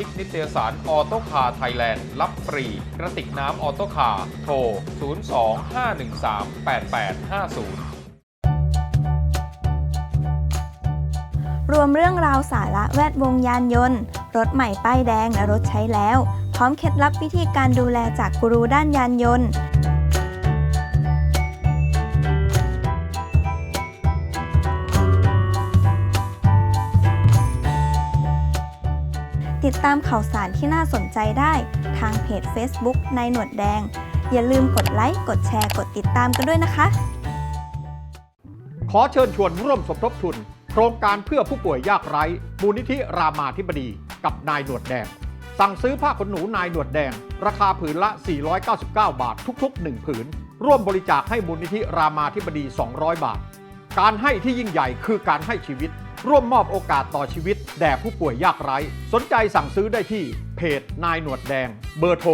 ชิกนิตยสารออโตคาไทยแลนด์รับฟรีกระติกน้ำออโตคาโทร 02-513-8850รวมเรื่องราวสาระแวดวงยานยนต์ รถใหม่ป้ายแดงและรถใช้แล้ว พร้อมเคล็ดลับวิธีการดูแลจากกูรูด้านยานยนต์ ติดตามข่าวสารที่น่าสนใจได้ทางเพจ Facebook ในายหนวดแดง อย่าลืมกดไลค์ กดแชร์ กดติดตามกันด้วยนะคะ ขอเชิญชวนร่วมสมทบทุน โครงการเพื่อผู้ป่วยยากไร้ มูลนิธิรามาธิบดี กับนายหนวดแดง สั่งซื้อผ้าขนหนูนายหนวดแดง ราคาผืนละ 499 บาททุก ๆ 1 ผืน ร่วมบริจาคให้มูลนิธิรามาธิบดี 200 บาท การให้ที่ยิ่งใหญ่คือการให้ชีวิต ร่วมมอบโอกาสต่อชีวิต แด่ผู้ป่วยยากไร้ สนใจสั่งซื้อได้ที่เพจนายหนวดแดง เบอร์โทร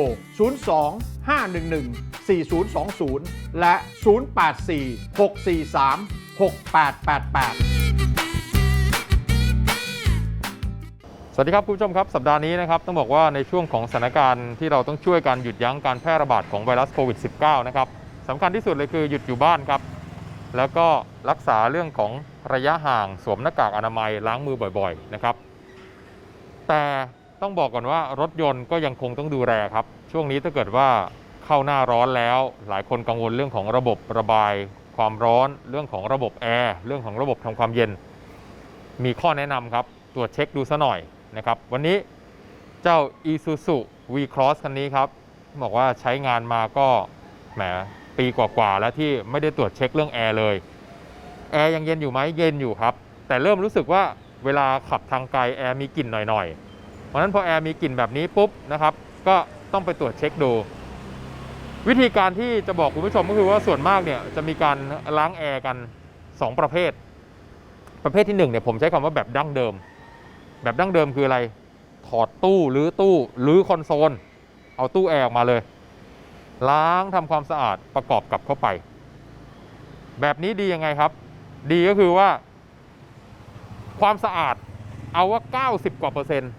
02 511 4020 และ 084 643 6888สวัสดีครับคุณผู้ชมครับสัปดาห์นี้นะครับต้องบอกว่าในช่วงของสถานการณ์ที่เราต้องช่วยกันหยุดยั้งการแพร่ระบาดของไวรัสโควิด -19 นะครับสำคัญที่สุดเลยคือหยุดอยู่บ้านครับ แล้วก็รักษาเรื่องของ ระยะห่างสวมหน้ากากอนามัยล้างมือบ่อยๆนะครับ แต่ต้องบอกก่อนว่ารถยนต์ก็ยังคงต้องดูแลครับ ช่วงนี้ถ้าเกิดว่าเข้าหน้าร้อนแล้ว หลายคนกังวลเรื่องของระบบระบาย ความร้อน เรื่องของระบบแอร์เรื่องของระบบทำความเย็น มีข้อแนะนำครับตรวจเช็คดูซะหน่อยนะครับวันนี้เจ้า Isuzu V-Cross คันนี้ครับบอกว่าใช้งานมาก็แหมปีกว่าๆแล้วที่ไม่ได้ตรวจเช็คเรื่องแอร์เลย แอร์ยังเย็นอยู่ไหมเย็นอยู่ครับ แต่เริ่มรู้สึกว่าเวลาขับทางไกลแอร์มีกลิ่นหน่อยๆ เพราะนั้นพอแอร์มีกลิ่นแบบนี้ปุ๊บนะครับ ก็ต้องไปตรวจเช็คดู วิธีการที่จะบอกคุณผู้ชมก็คือว่าส่วนมากเนี่ยจะมีการล้างแอร์กัน 2 ประเภท ประเภทที่1เนี่ยผมใช้คำว่าแบบดั้งเดิม แบบดั้งเดิมคืออะไร ถอดตู้หรือตู้หรือคอนโซล เอาตู้แอร์ออกมาเลย ล้างทำความสะอาดประกอบกับเข้าไป แบบนี้ดียังไงครับ ดีก็คือว่า ความสะอาดเอาว่า 90 กว่าเปอร์เซ็นต์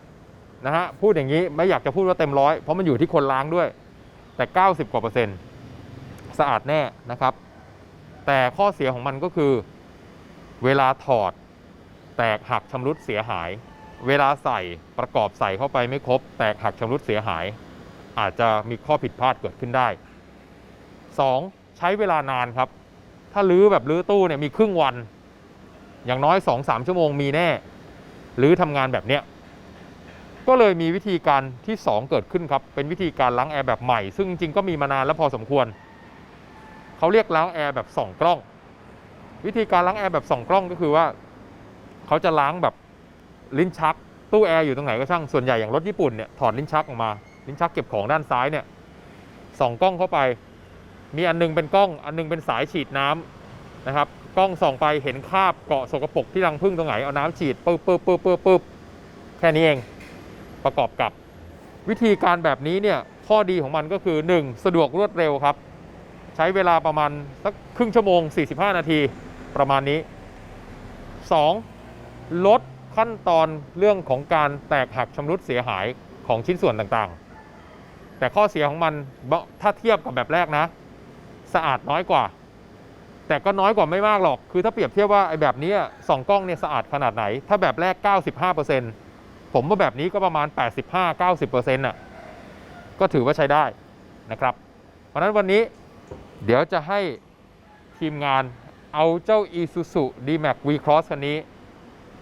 นะฮะพูดอย่างนี้ไม่อยากจะพูดว่าเต็มร้อยเพราะมันอยู่ที่คนล้างด้วย แต่ 90 กว่าเปอร์เซ็นต์สะอาดแน่นะครับ แต่ข้อเสียของมันก็คือ เวลาถอด แตกหักชำรุดเสียหาย เวลาใส่ประกอบใส่เข้าไปไม่ครบ แตกหักชำรุดเสียหาย อาจจะมีข้อผิดพลาดเกิดขึ้นได้ 2. ใช้เวลานานครับ ถ้าลื้อแบบลื้อตู้เนี่ยมีครึ่งวัน อย่างน้อย2-3ชั่วโมงมีแน่ลื้อทำงานแบบเนี้ยก็เลยมีวิธีการที่ 2 เกิดขึ้นครับ เป็นวิธีการล้างแอร์แบบใหม่ ซึ่งจริงก็มีมานานแล้วพอสมควร เขาเรียกล้างแอร์แบบส่องกล้อง วิธีการล้างแอร์แบบส่องกล้องก็คือว่า เขาจะล้างแบบลิ้นชัก ตู้แอร์อยู่ตรงไหนก็ช่าง ส่วนใหญ่อย่างรถญี่ปุ่นเนี่ยถอดลิ้นชักออกมา ลิ้นชักเก็บของด้านซ้ายเนี่ยส่องกล้องเข้าไป มีอันหนึงเป็นกล้อง อันหนึงเป็นสายฉีดน้ำนะครับ กล้องส่องไปเห็นคราบเกาะสกปรกที่รังผึ้งตรงไหน เอาน้ำฉีดปึ๊บปึ๊บปึ๊บปึ๊บปึ๊บแค่นี้เอง ประกอบกับ วิธีการแบบนี้เนี่ย ข้อดีของมันก็คือ 1. สะดวกรวดเร็วครับ ใช้เวลาประมาณสักครึ่งชั่วโมง 45 นาทีประมาณนี้ 2. ลดขั้นตอนเรื่องของการแตกหักชำรุดเสียหายของชิ้นส่วนต่างๆ แต่ข้อเสียของมันถ้าเทียบกับแบบแรกนะ สะอาดน้อยกว่า แต่ก็น้อยกว่าไม่มากหรอก คือถ้าเปรียบเทียบว่าไอ้แบบนี้สองกล้องเนี่ยสะอาดขนาดไหน ถ้าแบบแรก 95%ผมว่าแบบนี้ก็ประมาณ 85-90%น่ะก็ถือว่าใช้ได้นะครับ เพราะฉะนั้นวันนี้เดี๋ยวจะให้ทีมงานเอาเจ้า Isuzu D-Max V-Cross คันนี้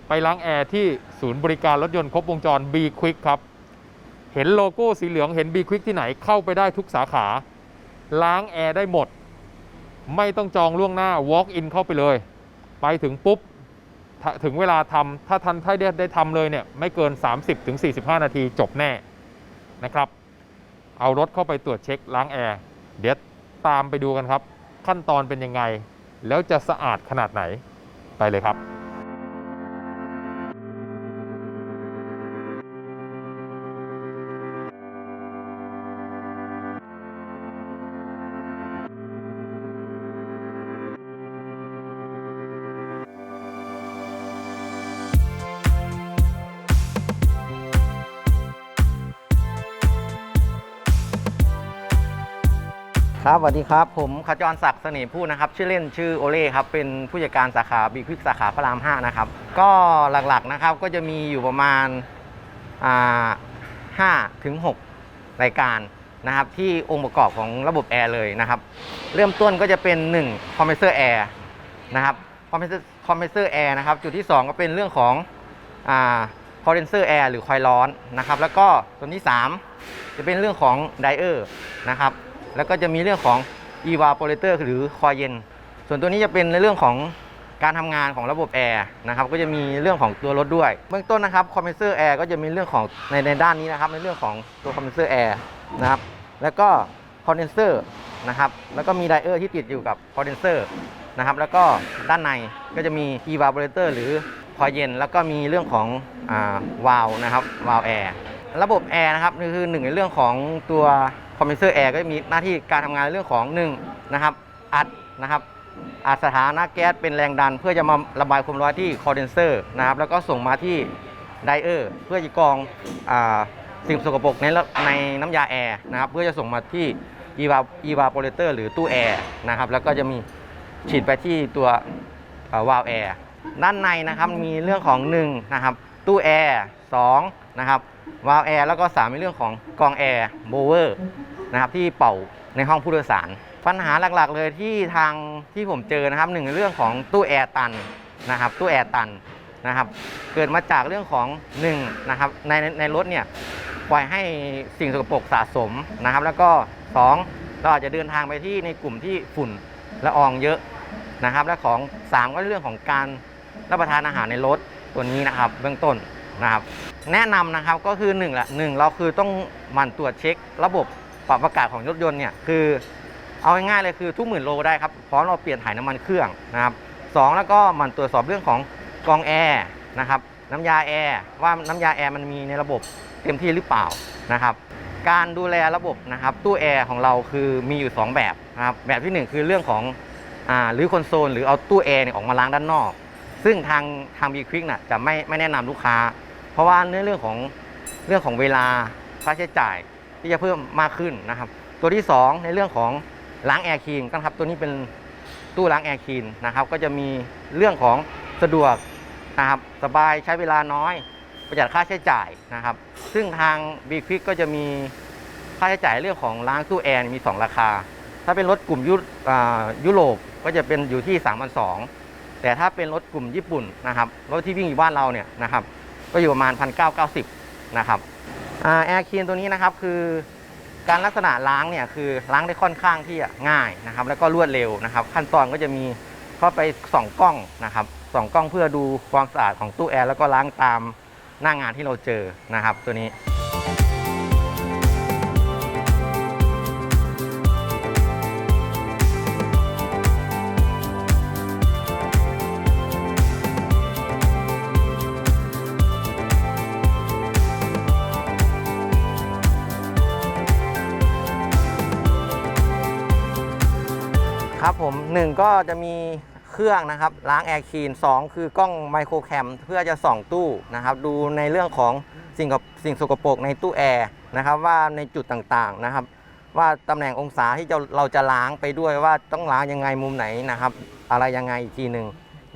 ไปล้างแอร์ที่ศูนย์บริการรถยนต์ครบวงจร B Quick ครับ เห็นโลโก้สีเหลืองเห็น B Quick ที่ไหนเข้าไปได้ทุกสาขา ล้างแอร์ได้หมด ไม่ต้องจองล่วงหน้า walk in เข้าไปเลย ไปถึงปุ๊บ ถึงเวลาทำถ้าทันถ้าได้ได้ทำเลยเนี่ย ไม่เกิน 30-45 นาทีจบแน่นะครับ เอารถเข้าไปตรวจเช็คล้างแอร์เดี๋ยวตามไปดูกันครับ ขั้นตอนเป็นยังไง แล้วจะสะอาดขนาดไหนไปเลยครับ ครับสวัสดีครับ ผมขจรศักดิ์เสน่ห์พูดนะครับ ชื่อเล่นชื่อโอเล่ครับ เป็นผู้จัดการสาขาบีควิกสาขาพระราม 5 นะครับ ก็หลักๆนะครับก็จะมีอยู่ประมาณอ่าถึง6รายการนะครับที่องค์ประกอบของระบบแอร์เลยนะครับ เริ่มต้นก็จะเป็น1 compressor air นะครับ compressor compressor air นะครับจุดที่ 2 ก็เป็นเรื่องของอ่า condenser air หรือคอยล์ร้อนนะครับแล้วก็ตัวที่ 3 จะเป็นเรื่องของไดเออร์นะครับ แล้วก็จะมีเรื่องของ evaporator หรือคอยเย็น ส่วนตัวนี้จะเป็นในเรื่องของการทำงานของระบบแอร์นะครับก็จะมีเรื่องของตัวรถด้วย เบื้องต้นนะครับ compressor air ก็จะมีเรื่องของในในด้านนี้นะครับในเรื่องของตัว compressor air นะครับแล้วก็ condenser นะครับแล้วก็มีไดเออร์ที่ติดอยู่กับ condenser นะครับแล้วก็ด้านในก็จะมี evaporator หรือคอยเย็น แล้วก็มีเรื่องของวาล์วนะครับวาล์วแอร์ ระบบแอร์นะครับนี่คือหนึ่งในเรื่องของตัวคอมเพรสเซอร์แอร์ก็จะมีหน้าที่การทำงานเรื่องของหนึ่งนะครับอัดนะครับอัดสถานะแก๊สเป็นแรงดัน เพื่อจะมาระบายความร้อนที่คอนเดนเซอร์นะครับแล้วก็ส่งมาที่ไดเออร์เพื่อจะกรองอสิ่งสกปรกในในน้ำยาแอร์นะครับเพื่อจะส่งมาที่อีวาอีวาโปเรเตอร์หรือตู้แอร์นะครับแล้วก็จะมีฉีดไปที่ตัววาล์วแอร์ด้านในนะครับมีเรื่องของ1นะครับตู้แอร์2นะครับ วาล์วแอร์แล้วก็สามในเรื่องของกองแอร์โบเวอร์นะครับที่เป่าในห้องผู้โดยสาร ปัญหาหลักๆเลยที่ทางที่ผมเจอนะครับหนึ่งในเรื่องของตู้แอร์ตันนะครับตู้แอร์ตันนะครับเกิดมาจากเรื่องของหนึ่งนะครับในในรถเนี่ยปล่อยให้สิ่งสกปรกสะสมนะครับ แล้วก็สองเราอาจจะเดินทางไปที่ในกลุ่มที่ฝุ่นละอองเยอะนะครับ และของสามก็เรื่องของการรับประทานอาหารในรถตัวนี้นะครับ เบื้องต้น นะครับ แนะนำนะครับก็คือ1ละหนึ่งเราคือต้องหมั่นตรวจเช็ค ระบบปรับอากาศของรถยนต์เนี่ยคือ เอาง่ายๆเลยคือทุกหมื่นโลได้ครับพร้อมเราเปลี่ยนถ่ายน้ำมันเครื่องนะครับสองแล้วก็หมั่นตรวจสอบเรื่องของกองแอร์นะครับน้ำยาแอร์ว่าน้ำยาแอร์มันมีในระบบเต็มที่หรือเปล่านะครับการดูแลระบบนะครับตู้แอร์ของเราคือมีอยู่ 2 แบบนะครับแบบที่ 1 คือเรื่องของอ่าหรือคอนโซลหรือเอาตู้แอร์เนี่ยออกมาล้างด้านนอก ซึ่งทางทางบีควิกน่ะจะไม่ไม่แนะนำลูกค้า เพราะว่าเรื่องเรื่องของเรื่องของเวลาค่าใช้จ่ายที่จะเพิ่มมากขึ้นนะครับ ตัวที่ 2 ในเรื่องของล้างแอร์คีนก็ครับตัวนี้เป็นตู้ล้างแอร์คีนนะครับก็จะมีเรื่องของสะดวกนะครับสบายใช้เวลาน้อย ประหยัดค่าใช้จ่ายนะครับ ซึ่งทางบีควิกก็จะมีค่าใช้จ่ายเรื่องของล้างตู้แอร์มี 2 ราคา ถ้าเป็นรถกลุ่มยุยโรปก็จะเป็นอยู่ที่3 2 0 0แต่ถ้าเป็นรถกลุ่มญี่ปุ่นนะครับรถที่วิ่งอยู่บ้านเราเนี่ยนะครับ ก็อยู่ประมาณ 1,990 นะครับแอร์คีนตัวนี้นะครับคือการลักษณะล้างเนี่ยคือล้างได้ค่อนข้างที่ง่ายนะครับ แล้วก็รวดเร็วนะครับ ขั้นตอนก็จะมีเข้าไปส่องกล้องนะครับส่องกล้องเพื่อดูความสะอาดของตู้แอร์แล้วก็ล้างตามหน้างานที่เราเจอนะครับ ตัวนี้ ครับผมหนึ่งก็จะมีเครื่องนะครับล้างแอร์คีนสองคือกล้องไมโครแคมเพื่อจะส่องตู้นะครับดูในเรื่องของสิ่งกับสิ่งสกปรกในตู้แอร์นะครับว่าในจุดต่างๆนะครับ ว่าตำแหน่งองศาที่จะเราจะล้างไปด้วยว่าต้องล้างยังไงมุมไหนนะครับ อะไรยังไงอีกทีหนึ่ง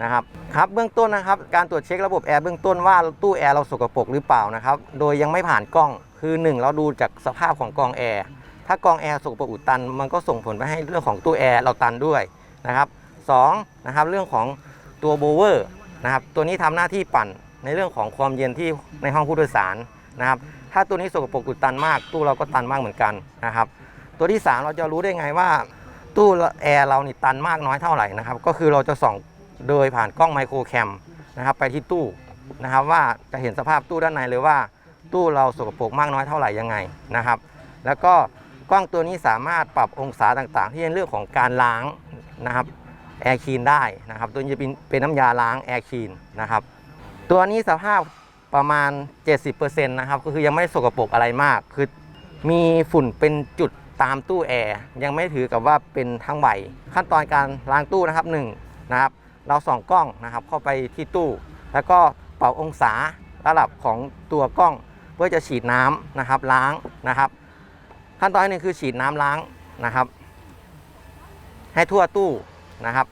นะครับครับเบื้องต้นนะครับการตรวจเช็คระบบแอร์เบื้องต้นว่าตู้แอร์เราสกปรกหรือเปล่านะครับ โดยยังไม่ผ่านกล้องคือหนึ่งเราดูจากสภาพของกองแอร์ ถ้ากองแอร์สกปรกอุดตัน มันก็ส่งผลไปให้เรื่องของตู้แอร์เราตันด้วยนะครับสองนะครับเรื่องของตัวโบเวอร์นะครับตัวนี้ทำหน้าที่ปั่นในเรื่องของความเย็นที่ในห้องผู้โดยสารนะครับถ้าตัวนี้สกปรกอุดตันมาก ตู้เราก็ตันมากเหมือนกันนะครับตัวที่ 3 เราจะรู้ได้ไงว่าตู้แอร์เรานี่ตันมากน้อยเท่าไหร่นะครับก็คือเราจะส่องโดยผ่านกล้องไมโครแคมนะครับไปที่ตู้นะครับว่าจะเห็นสภาพตู้ด้านในเลยว่า ตู้เราสกปรกมากน้อยเท่าไหร่ยังไงนะครับ แล้วก็ กล้องตัวนี้สามารถปรับองศาต่างๆ ที่เป็นเรื่องของการล้างนะครับแอร์คีนได้นะครับ ตัวนี้จะเป็นเป็นน้ำยาล้างแอร์คีนนะครับ ตัวนี้สภาพประมาณ 70%นะครับก็คือยังไม่ได้สกปรกอะไรมาก คือมีฝุ่นเป็นจุดตามตู้แอร์ยังไม่ถือกับว่าเป็นทั้งใบขั้นตอนการล้างตู้นะครับหนึ่งนะครับ เราส่องกล้องนะครับเข้าไปที่ตู้ แล้วก็เป่าองศาระดับของตัวกล้อง เพื่อจะฉีดน้ำนะครับล้างนะครับ ขั้นตอนที่หนึ่งคือฉีดน้ำล้างนะครับ ให้ทั่วตู้นะครับ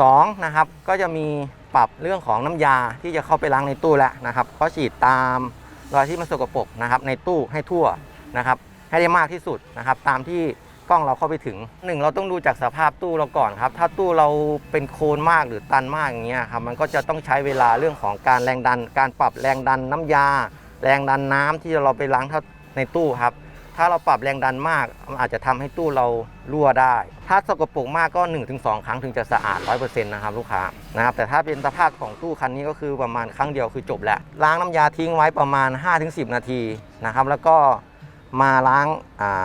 สองนะครับก็จะมีปรับเรื่องของน้ำยาที่จะเข้าไปล้างในตู้แล้วนะครับก็ฉีดตามรอยที่มันสกปรกนะครับ ในตู้ให้ทั่วนะครับ ให้ได้มากที่สุดนะครับ ตามที่กล้องเราเข้าไปถึงหนึ่งเราต้องดูจากสภาพตู้เราก่อนครับ ถ้าตู้เราเป็นโคลนมากหรือตันมากอย่างเงี้ยครับมันก็จะต้องใช้เวลาเรื่องของการแรงดัน การปรับแรงดันน้ำยา แรงดันน้ำที่เราไปล้างในตู้ครับ ถ้าเราปรับแรงดันมากมันอาจจะทำให้ตู้เรารั่วได้ ถ้าสกปรกมากก็ 1-2 ครั้งถึงจะสะอาด 100%นะครับลูกค้านะครับแต่ถ้าเป็นสภาพของตู้คันนี้ก็คือประมาณครั้งเดียวคือจบแล้วล้างน้ำยาทิ้งไว้ประมาณ 5-10 นาทีนะครับแล้วก็มาล้าง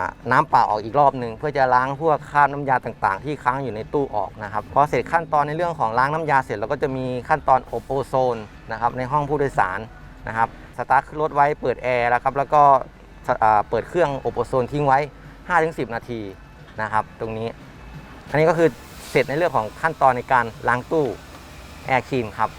าน้ำเปล่าออกอีกรอบหนึ่งเพื่อจะล้างพวกคราบน้ำยาต่างๆ ที่ค้างอยู่ในตู้ออกนะครับพอเสร็จขั้นตอนในเรื่องของล้างน้ำยาเสร็จเราก็จะมีขั้นตอนอบโอโซนนะครับในห้องผู้โดยสารนะครับ สตาร์ทขึ้นรถไว้เปิดแอร์แล้วครับแล้วก็เปิดเครื่องอบโอโซนทิ้งไว้ 5-10 นาทีนะครับตรงนี้ อันนี้ก็คือเสร็จในเรื่องของขั้นตอนในการล้างตู้แอร์คีนครับ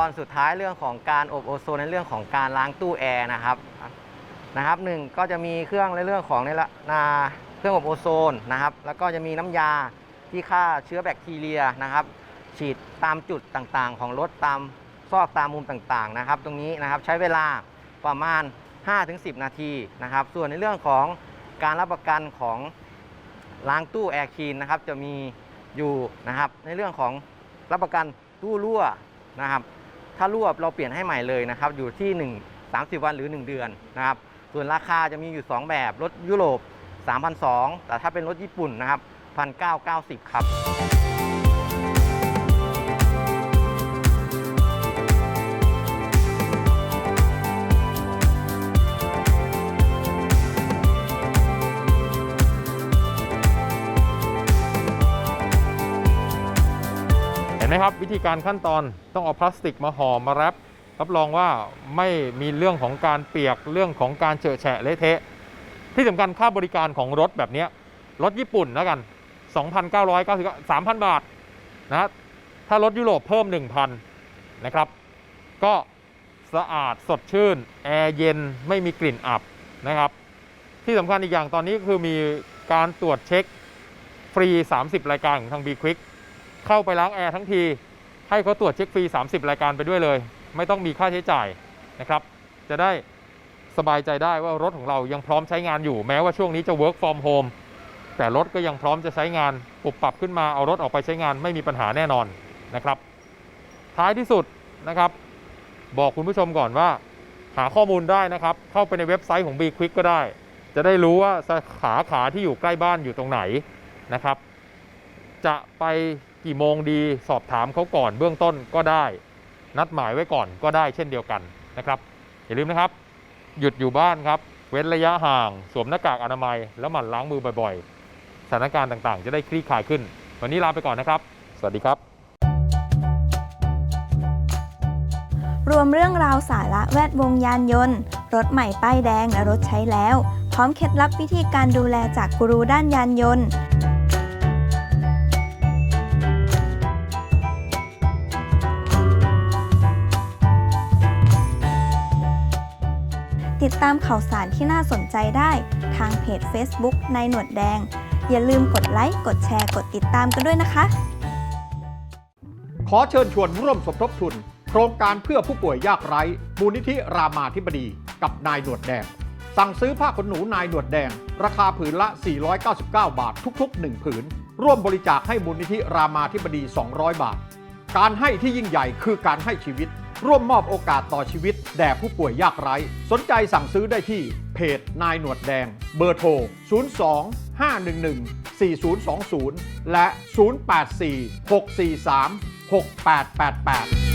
อนสุดท้ายเรื่องของการอบโอโซนในเรื่องของการล้างตู้แอร์นะครับนะครับหนึ่งก็จะมีเครื่องในเรื่องของในละนาเครื่องอบโอโซนนะครับ แล้วก็จะมีน้ำยาที่ฆ่าเชื้อแบคทีเรียนะครับ ฉีดตามจุดต่างๆ ของรถตามซอกตามมุมต่างๆนะครับ ตรงนี้นะครับใช้เวลาประมาณ 5-10 นาทีนะครับ ส่วนในเรื่องของการรับประกันของล้างตู้แอร์คีนนะครับจะมีอยู่นะครับในเรื่องของรับประกันตู้รั่วนะครับ ถ้ารวบเราเปลี่ยนให้ใหม่เลยนะครับอยู่ที่ 1 30 วันหรือ 1 เดือนนะครับส่วนราคาจะมีอยู่ 2 แบบรถยุโรป3,200แต่ถ้าเป็นรถญี่ปุ่นนะครับ1,990 ครับ นไหมครับ วิธีการขั้นตอนต้องเอาพลาสติกมาห่อมาแรปรับรองว่าไม่มีเรื่องของการเปียกเรื่องของการเฉอะแฉะเละเทะ ที่สำคัญค่าบริการของรถแบบนี้รถญี่ปุ่นแล้วกัน 2,990 3,000 บาทนะถ้ารถยุโรปเพิ่ม 1,000 นะครับ ก็สะอาดสดชื่น แอร์เย็นไม่มีกลิ่นอับนะครับ ที่สำคัญอีกอย่างตอนนี้คือมีการตรวจเช็คฟรี 30 รายการของทาง B Quick เข้าไปล้างแอร์ทั้งที ให้เขาตรวจเช็คฟรี 30 รายการไปด้วยเลย ไม่ต้องมีค่าใช้จ่ายนะครับ จะได้สบายใจได้ว่ารถของเรายังพร้อมใช้งานอยู่แม้ว่าช่วงนี้จะ work from home แต่รถก็ยังพร้อมจะใช้งานปรับปรับขึ้นมาเอารถออกไปใช้งานไม่มีปัญหาแน่นอนนะครับ ท้ายที่สุดนะครับ บอกคุณผู้ชมก่อนว่า หาข้อมูลได้นะครับ เข้าไปในเว็บไซต์ของ B Quick ก็ได้ จะได้รู้ว่าสาขาขาที่อยู่ใกล้บ้านอยู่ตรงไหนนะครับ จะไป กี่โมงดีสอบถามเขาก่อนเบื้องต้นก็ได้ นัดหมายไว้ก่อนก็ได้เช่นเดียวกันนะครับ อย่าลืมนะครับ หยุดอยู่บ้านครับ เว้นระยะห่าง สวมหน้ากากอนามัย แล้วหมั่นล้างมือบ่อยๆ สถานการณ์ต่างๆ จะได้คลี่คลายขึ้น วันนี้ลาไปก่อนนะครับ สวัสดีครับ รวมเรื่องราวสาระแวดวงยานยนต์ รถใหม่ป้ายแดงและรถใช้แล้ว พร้อมเคล็ดลับวิธีการดูแลจากกูรูด้านยานยนต์ ติดตามข่าวสารที่น่าสนใจได้ทางเพจ Facebook นายหนวดแดง อย่าลืมกดไลค์ กดแชร์ กดติดตามกันด้วยนะคะ ขอเชิญชวนร่วมสมทบทุน โครงการเพื่อผู้ป่วยยากไร้ มูลนิธิรามาธิบดี กับนายหนวดแดง สั่งซื้อผ้าขนหนูนายหนวดแดง ราคาผืนละ 499 บาททุกๆ 1 ผืน ร่วมบริจาคให้มูลนิธิรามาธิบดี 200 บาท การให้ที่ยิ่งใหญ่คือการให้ชีวิต ร่วมมอบโอกาสต่อชีวิต แด่ผู้ป่วยยากไร้ สนใจสั่งซื้อได้ที่เพจนายหนวดแดง เบอร์โทร 02 511 4020 และ 084 643 6888